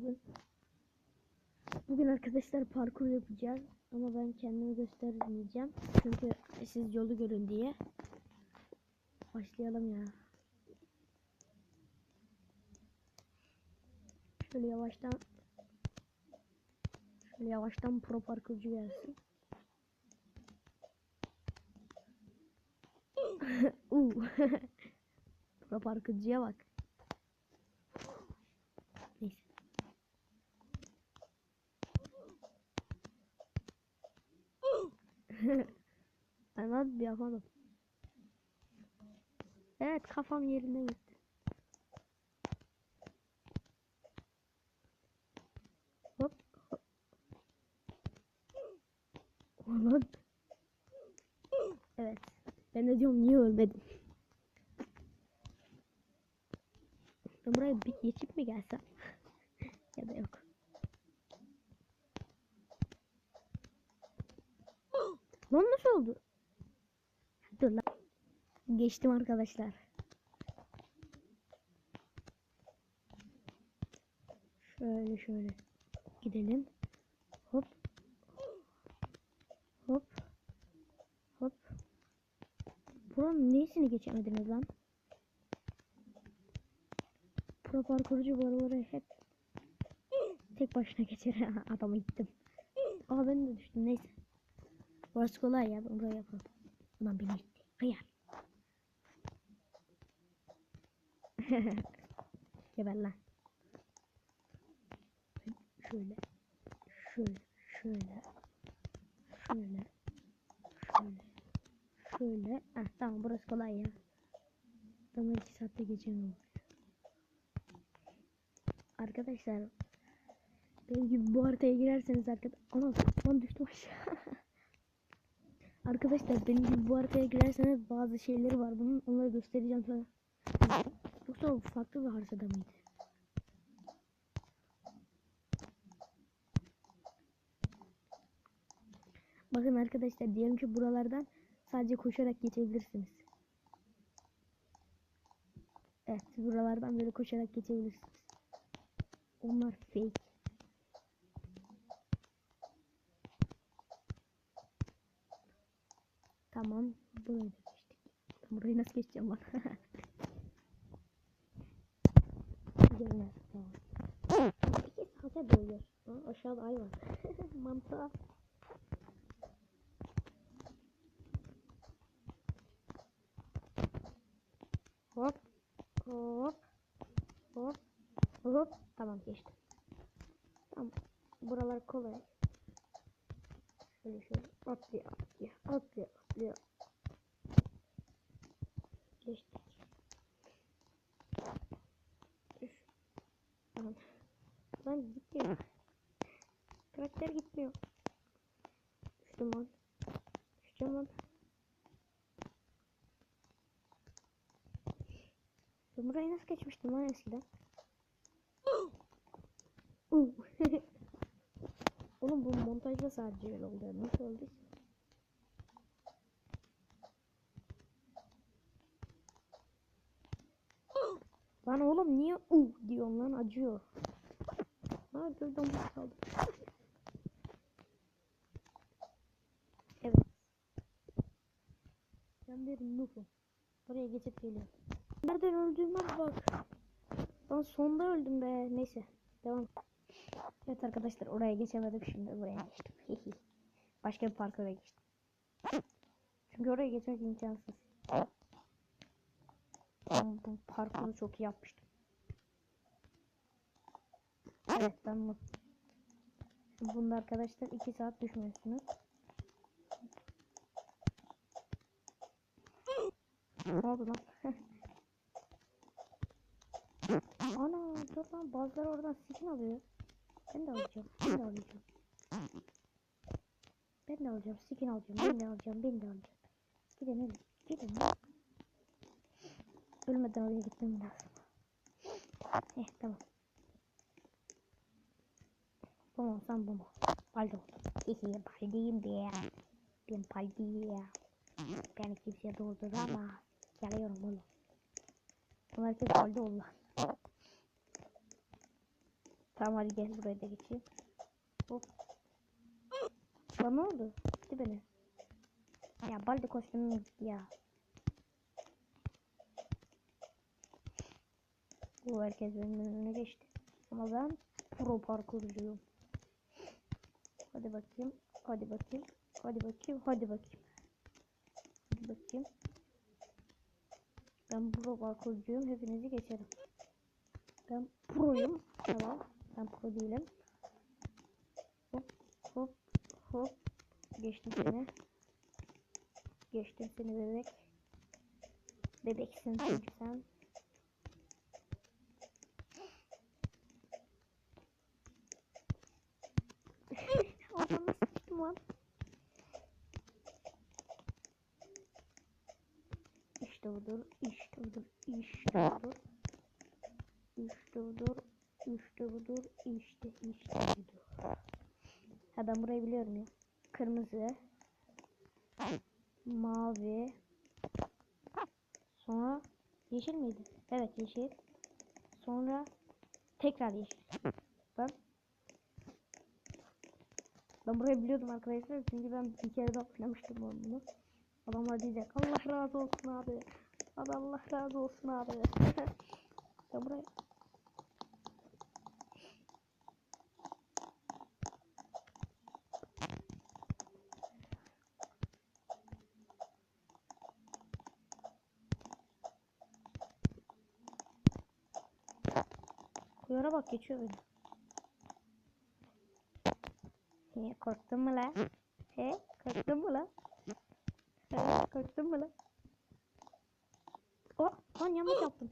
bugün. Bugün arkadaşlar parkur yapacağız. Ama ben kendimi göstermeyeceğim. Çünkü siz yolu görün diye. Başlayalım ya. Şöyle yavaştan Şöyle yavaştan pro parkurcu gelsin. Uuu. pro parkurcuya bak. Neyse. Ben bir yapamadım. Evet kafam yerine gitti. Hop hop. Ulan. Evet. Ben de diyorum niye ölmedim. Ben buraya bir geçip mi gelsem? ya da yok. Lan nasıl oldu? Dur lan. Geçtim arkadaşlar. Şöyle şöyle gidelim. Hop. Hop. Hop. Buranın neyisini geçemediniz lan? Pro parkurcu buraları hep tek başına geçer. Adamı gittim. Aa ben de düştüm neyse. Burası kolay ya ben buraya yapalım. Ulan beni gitti. Hıyar. Geber lan. Şöyle. Şöyle. Şöyle. Şöyle. Şöyle. Şöyle. Ah tamam burası kolay ya. Tamam iki saatte geçemiyorum. Arkadaşlar benim gibi bu haritaya girerseniz arkadaş ana lan düştüm aşağı. Arkadaşlar benim gibi bu haritaya girerseniz bazı şeyleri var bunun onları göstereceğim sonra. Yoksa o farklı bir haritada mıydı? Bakın arkadaşlar diyelim ki buralardan sadece koşarak geçebilirsiniz. Evet buralardan böyle koşarak geçebilirsiniz. Onlar fake. Tamam. Burayı da geçtik. Ben burayı nasıl geçeceğim bak. Güzel tamam. Peki saate doğuyor. Ha, aşağıda ay var. Mantığa. Hop. Hop. Hop. Hop. Tamam geçtim. Tamam. Buralar kolay. Şöyle şöyle atlıyor atlıyor atlıyor. Geçtik. Üf. Lan. Gitmiyor. Karakter gitmiyor. Düştüm lan. Düşeceğim lan. Ben burayı nasıl geçmiştim lan eskiden? Oğlum bu montajda sadece öyle oldu. Nasıl oldu? Lan oğlum niye u diyorsun lan acıyor. Ha gözden bu kaldı. evet. Ben bir noob'um. Oraya geçip geliyorum. Nereden öldüğüme bak. Lan sonda öldüm be. Neyse. Devam. Evet arkadaşlar oraya geçemedim şimdi buraya geçtim. Başka bir parkura geçtim. Çünkü oraya geçmek imkansız. Bu parkuru çok iyi yapmıştım. Evet ben bu. Bunda arkadaşlar 2 saat düşmüyorsunuz. ne oldu lan? Ana dur lan bazıları oradan skin alıyor. Ben de alacağım. Ben de alacağım. Ben de alacağım. Skin alacağım. Ben de alacağım. Ben de alacağım. Gidin öyle. Lan. Ölmeden oraya gitmem lazım. Eh tamam. Mu? Sen bu mu? Baldo. Hihi baldiyim diye. Ben baldiye. Beni kimse durduramaz. Geliyorum oğlum. Bunlar hep baldo oldu. Tamam hadi gel buraya da geçeyim. Hop. Bana ne oldu? Gitti beni. Ya balde kostümüm gitti ya. Bu herkes benim önüne geçti. Ama ben pro parkurcuyum. Hadi bakayım. Hadi bakayım. Hadi bakayım. Hadi bakayım. Hadi bakayım. Ben pro parkurcuyum. Hepinizi geçerim. Ben proyum. Tamam. Ben pro değilim. Hop hop hop. Geçtim seni. Geçtim seni bebek. Bebeksin çünkü sen. Oradan nasıl çıktım lan? Budur, işte budur, işte budur. İşte budur, işte budur, işte, işte budur. Ha ben burayı biliyorum ya. Kırmızı. Mavi. Sonra yeşil miydi? Evet yeşil. Sonra tekrar yeşil. Ben ben burayı biliyordum arkadaşlar çünkü ben bir kere daha oynamıştım bunu. Adamlar diyecek Allah razı olsun abi. Abi Allah razı olsun abi. ben buraya Kuyara bak geçiyor beni. He, korktun mu la? He, korktun mu la? He, korktun mu la? Oh, lan yanlış yaptım.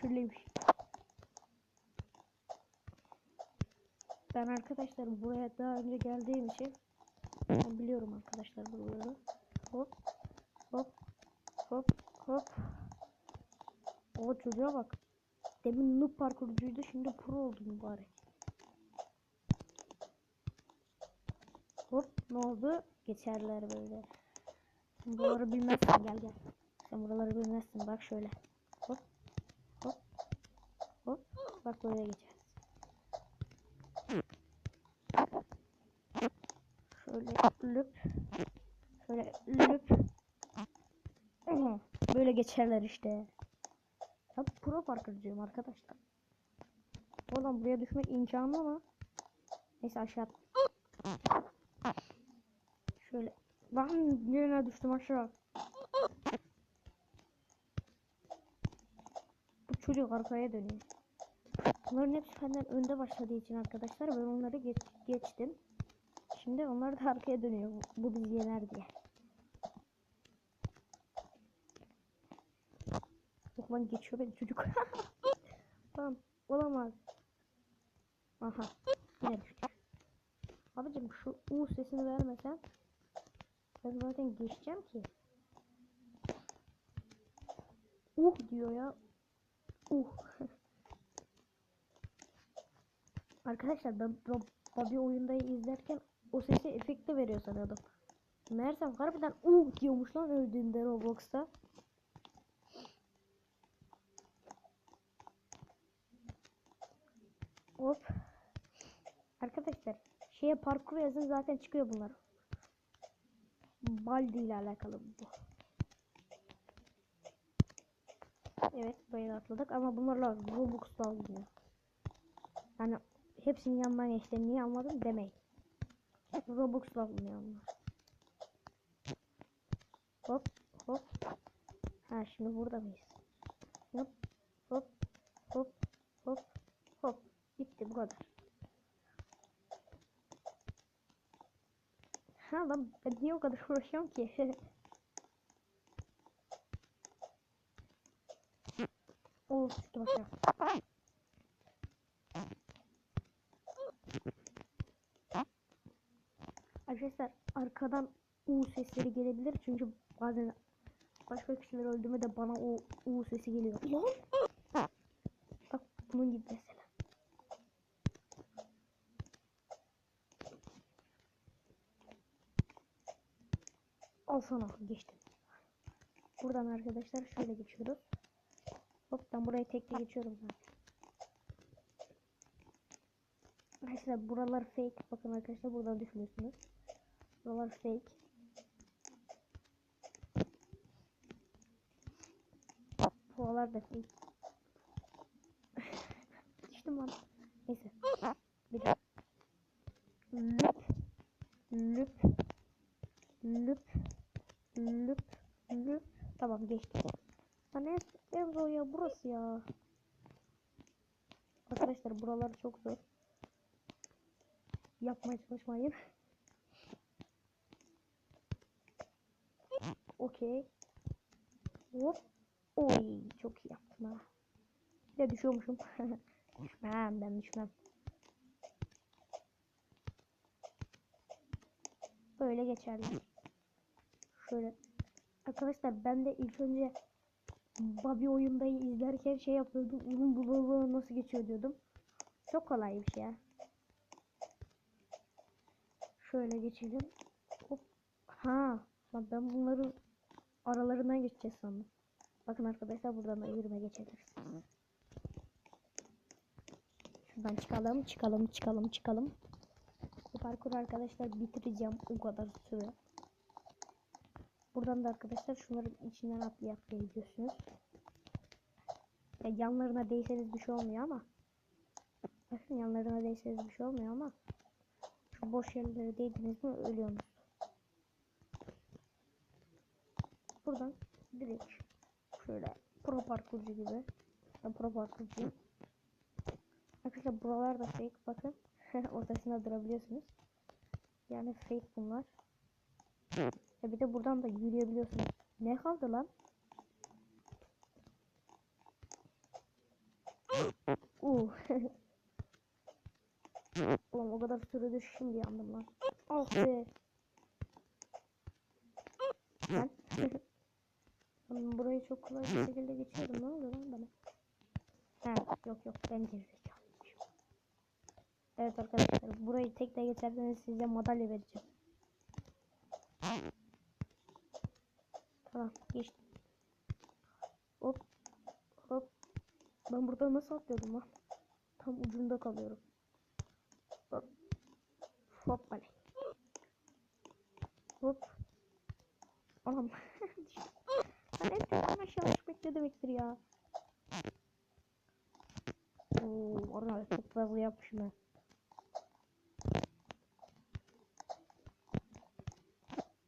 Şöyleymiş. Ben arkadaşlar buraya daha önce geldiğim için ben biliyorum arkadaşlar buraları. Hop hop hop hop. O çocuğa bak. Demin noob parkurcuydu şimdi pro oldu mübarek. Hop ne oldu? Geçerler böyle. Sen buraları bilmezsin gel gel. Sen buraları bilmezsin bak şöyle. Hop hop hop. Bak böyle geçeriz. Şöyle lüp. Şöyle lüp. Böyle geçerler işte. Pro parkurcuyum arkadaşlar. Oradan buraya düşmek imkanı ama. Neyse aşağı. Şöyle. Bakın yine düştüm aşağı. Bu çocuk arkaya dönüyor. Bunların hepsi benden önde başladığı için arkadaşlar ben onları geç, geçtim. Şimdi onlar da arkaya dönüyor. Bu, bu diye. Lan geçiyor beni çocuk. tamam. Olamaz. Aha. Yine düştük. Abicim şu U sesini vermesen ben zaten geçeceğim ki. Uh diyor ya. Uh. Arkadaşlar ben Bobby oyundayı izlerken o sesi efekte veriyor sanıyordum. Meğersem harbiden uh diyormuş lan öldüğünde Roblox'ta. Hop. Arkadaşlar şeye parkur yazın zaten çıkıyor bunlar. Baldi ile alakalı bu. Evet buraya atladık ama bunlarla Robux alınıyor. Yani hepsinin yanından geçti. Niye almadım demeyin. Robux alınıyor onlar. Hop hop. Ha şimdi burada mıyız? Hop hop hop hop hop. Bitti bu kadar. Ha lan ben niye o kadar uğraşıyorum ki? oh düştüm aşağı. Arkadaşlar arkadan U sesleri gelebilir çünkü bazen başka kişiler öldüğümde de bana o U sesi geliyor. Lan! Bak bunun gibi mesela. Al sana geçtim. Buradan arkadaşlar şöyle geçiyoruz. Hop ben burayı tekte geçiyorum zaten. Arkadaşlar buralar fake. Bakın arkadaşlar buradan düşmüyorsunuz. Buralar fake. Buralar da fake. Düştüm lan. Neyse. Bir daha. Lüp. Lüp. Lüp. Lüp. Lüp. Tamam geçtim. Ha ne? En zor ya burası ya. Arkadaşlar buralar çok zor. Yapmaya çalışmayın. Okey. Hop. Oy çok iyi yaptım ha. De düşüyormuşum. düşmem ben düşmem. Böyle geçerli. Şöyle. Arkadaşlar ben de ilk önce Bobby oyundayı izlerken şey yapıyordum. Uzun bululuğu nasıl geçiyor diyordum. Çok kolay şey ya. Şöyle geçelim. Hop. Ha. Ben bunları aralarından geçeceğiz sandım. Bakın arkadaşlar buradan da yürüme geçebilirsiniz. Şuradan çıkalım, çıkalım, çıkalım, çıkalım. Bu parkuru arkadaşlar bitireceğim o kadar süre. Buradan da arkadaşlar şunların içinden atlay atlayabiliyorsunuz. Ya yanlarına değseniz bir şey olmuyor ama. Bakın yanlarına değseniz bir şey olmuyor ama. Şu boş yerlere değdiniz mi ölüyorsunuz. Buradan direkt şöyle pro parkurcu gibi. Ben pro parkurcuyum. Arkadaşlar buralar da fake bakın. Ortasında durabiliyorsunuz. Yani fake bunlar. Ya bir de buradan da yürüyebiliyorsunuz. Ne kaldı lan? Uh. Ulan o kadar sürdü şimdi yandım lan. Ah be. Ben. ben burayı çok kolay bir şekilde geçiyordum. Ne oluyor lan bana? Ha, yok yok ben gerizekalıymışım. Evet arkadaşlar burayı tek de geçerseniz size madalya vereceğim. Tamam geçtim. Hop hop. Ben burada nasıl atlıyordum lan? Tam ucunda kalıyorum. Hop. Hop bana. Hop. Anam. ben hep tepeden aşağı düşmek ne demektir ya? Oo, orada çok fazla yapmışım ben.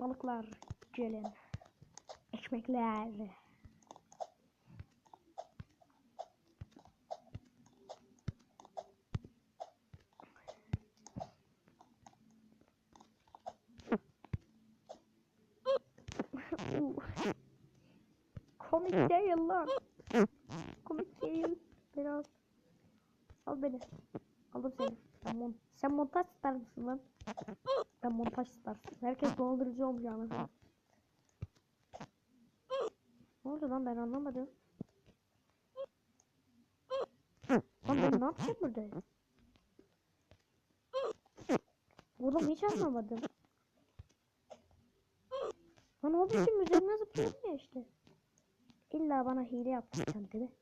Balıklar gelin. Ekmekler. Komik değil lan. Komik değil. Biraz. Al beni. Aldım seni. Sen, mon sen montaj star mısın lan? Ben montaj starsın. Herkes dolandırıcı olmuş anasını. Ne oldu lan ben anlamadım. Lan ben ne yapacağım burada? Oğlum hiç anlamadım. Lan o biçim üzerine zıplamıyor işte. İlla bana hile yapacaksın dedi.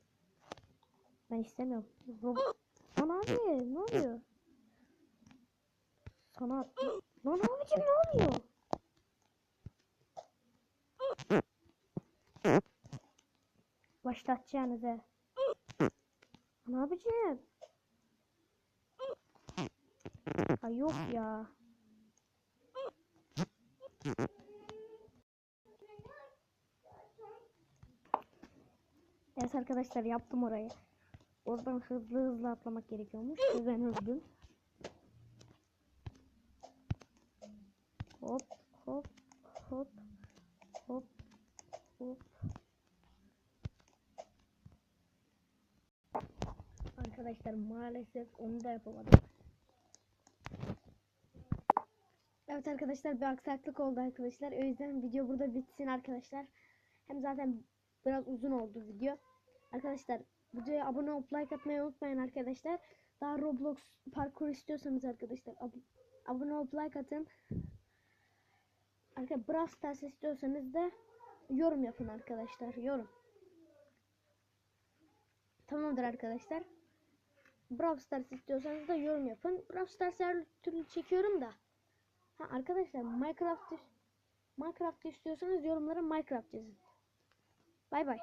Ben istemiyorum. Rob Lan abi ne oluyor? Sana attım. Lan abicim ne oluyor? Başlatacağınız he. Lan abicim. Ha yok ya. Evet arkadaşlar yaptım orayı. Oradan hızlı hızlı atlamak gerekiyormuş. Ben öldüm. Hop hop hop hop hop. Arkadaşlar maalesef onu da yapamadım. Evet arkadaşlar bir aksaklık oldu arkadaşlar. O yüzden video burada bitsin arkadaşlar. Hem zaten biraz uzun oldu video. Arkadaşlar videoya abone olup like atmayı unutmayın arkadaşlar. Daha Roblox parkur istiyorsanız arkadaşlar ab abone olup like atın. Arkadaşlar Brawl Stars istiyorsanız da yorum yapın arkadaşlar. Yorum. Tamamdır arkadaşlar. Brawl Stars istiyorsanız da yorum yapın. Brawl Stars her türlü çekiyorum da. Ha arkadaşlar Minecraft Minecraft istiyorsanız yorumlara Minecraft yazın. Bay bay.